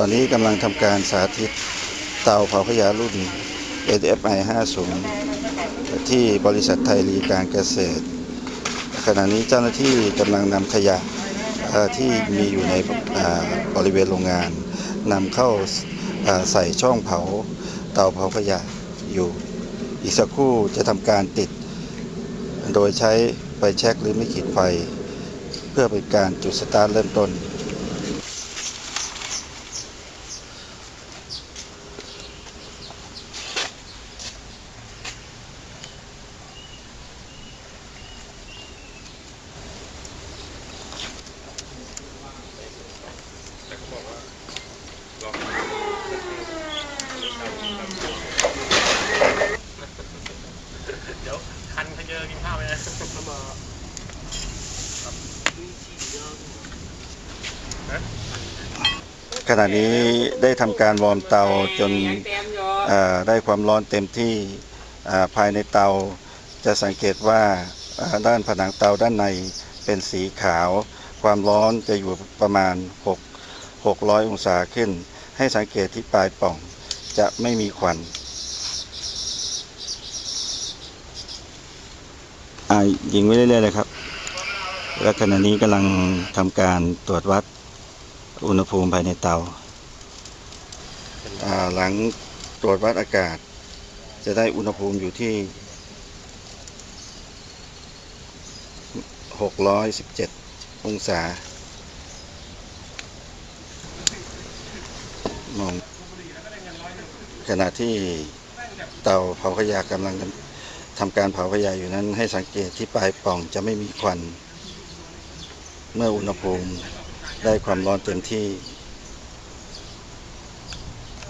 ตอนนี้กำลังทำการสาธิตเตาเผาขยะรุ่น SFI 50 ที่บริษัทไทยรีการเกษตร ขณะนี้เจ้าหน้าที่กำลังนำขยะที่มีอยู่ในบริเวณโรงงานนำเข้าอ่าใส่ช่องเผาเตาเผาขยะอยู่ อีกสักครู่จะทำการติด โดยใช้ไฟแช็กหรือไม่ขีดไฟ เพื่อเป็นการจุดสตาร์ทเริ่มต้น เดี๋ยวคันเขาเยอะกินข้าวไหม นะขณะนี้ได้ทำการวอร์มเตาจนได้ความร้อนเต็มที่าภายในเตา จะสังเกตว่าาด้านผนังเตาด้านในเป็นสีขาว ความร้อนจะอยู่ประมาณ 6 600 องศาขึ้น ให้สังเกตที่ปลายป่องจะไม่มีควัน อ่ายิงไว้เรื่อยๆเลยครับและขณะนี้กำลังทำการตรวจวัดอุณหภูมิภายในเตาอ่าหลังตรวจวัดอากาศ จะได้อุณหภูมิอยู่ที่ 617 องศามองขณะที่เตาเผาขยะกำลัง ทำการเผาขยะอยู่นั้น ให้สังเกตที่ปลายปล่องจะไม่มีควัน เมื่ออุณหภูมิได้ความร้อนเต็มที่